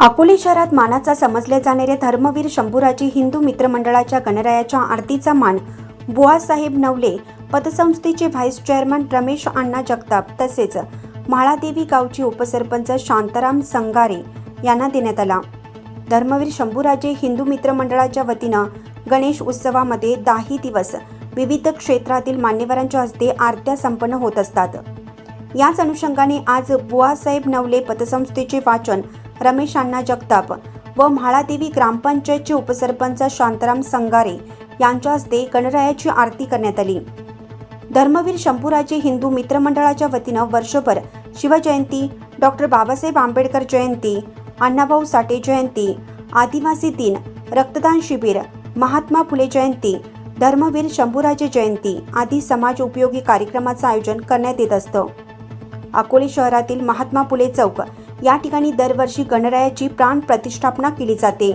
अकोले शहरात मानाचा समजले जाणारे धर्मवीर शंभूराजी हिंदू मित्र मंडळाच्या गणरायाच्या आरतीचा मान. बुवासाहेब नवले पतसंस्थेचे व्हाईस चेअरमन रमेश अण्णा जगताप तसेच म्हाळादेवी गावचे उपसरपंच शांताराम संगारे यांना देण्यात आला. धर्मवीर शंभूराजे हिंदू मित्र मंडळाच्या वतीनं गणेश उत्सवामध्ये दाही दिवस विविध क्षेत्रातील मान्यवरांच्या हस्ते आरत्या संपन्न होत असतात. याच अनुषंगाने आज बुवासाहेब नवले पतसंस्थेचे वाचन रमेश अण्णा जगताप व म्हाळादेवी ग्रामपंचायतचे उपसरपंच शांताराम संगारे यांच्या हस्ते गणरायाची आरती करण्यात आली. धर्मवीर शंभूराजे हिंदू मित्रमंडळाच्या वतीनं वर्षभर शिवजयंती डॉक्टर बाबासाहेब आंबेडकर जयंती अण्णाभाऊ साठे जयंती आदिवासी दिन रक्तदान शिबिर महात्मा फुले जयंती धर्मवीर शंभूराजे जयंती आदी समाज उपयोगी कार्यक्रमाचं आयोजन करण्यात येत असतं. अकोले शहरातील महात्मा फुले चौक या ठिकाणी दरवर्षी गणरायाची प्राण प्रतिष्ठापना केली जाते.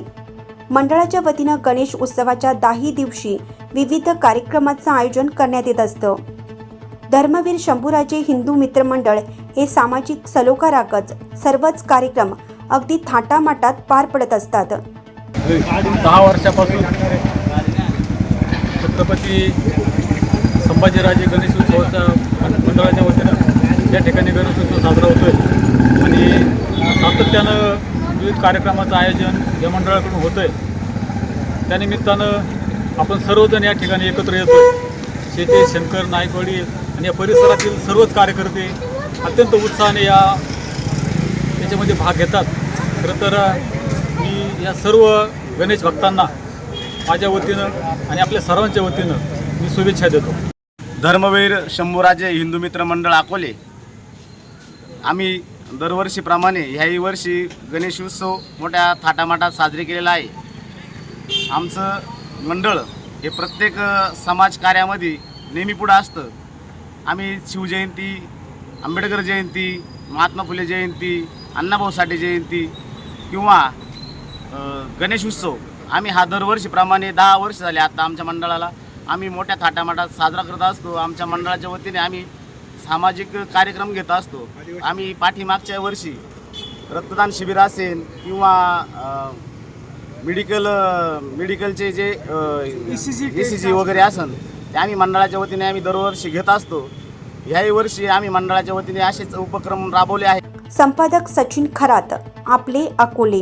मंडळाच्या वतीनं गणेश उत्सवाच्या दाही दिवशी विविध कार्यक्रमाचं आयोजन करण्यात येत असतं. धर्मवीर शंभूराजे हिंदू मित्र मंडळ हे सामाजिक सलोकाराकच सर्वच कार्यक्रम अगदी थाटामाटात पार पडत असतात. दहा वर्षापासून छत्रपती संभाजीराजे गणेश उत्सवाच्या मंडळाच्या वतीनं या ठिकाणी गणेश उत्सव साजरा होतोय. सातत्यानं विविध कार्यक्रमाचं आयोजन या मंडळाकडून होतं आहे त्यानिमित्तानं आपण सर्वजण या ठिकाणी एकत्र येतो शेते शंकर नायकवाडी आणि या परिसरातील सर्वच कार्यकर्ते अत्यंत उत्साहाने या त्याच्यामध्ये भाग घेतात. खरं तर मी या सर्व गणेश भक्तांना माझ्या वतीनं आणि आपल्या सर्वांच्या वतीनं मी शुभेच्छा देतो. धर्मवीर शंभूराजे हिंदू मित्र मंडळ अकोले. आम्ही दरवर्षीप्रमाणे ह्याही वर्षी गणेश उत्सव मोठ्या थाटामाटात साजरी केलेला आहे. आमचं मंडळ हे प्रत्येक समाजकार्यामध्ये समाज कार्यामध्ये नेहमी पुढं असतं. आम्ही शिवजयंती आंबेडकर जयंती महात्मा फुले जयंती अण्णाभाऊ साठे जयंती किंवा गणेश उत्सव आम्ही हा दरवर्षीप्रमाणे दहा वर्ष झाले आता आमच्या मंडळाला. आम्ही मोठ्या थाटामाटात साजरा करत असतो. आमच्या मंडळाच्या वतीने आम्ही सामाजिक कार्यक्रम घेत असतो. आम्ही पाठीमागच्या वर्षी रक्तदान शिबिर असेल किंवा मेडिकल मेडिकलचे जे ई सी जी वगैरे असेल ते आम्ही मंडळाच्या वतीने आम्ही दरवर्षी घेत असतो. ह्याही वर्षी आम्ही मंडळाच्या वतीने असेच उपक्रम राबवले आहेत. संपादक सचिन खरात आपले अकोले.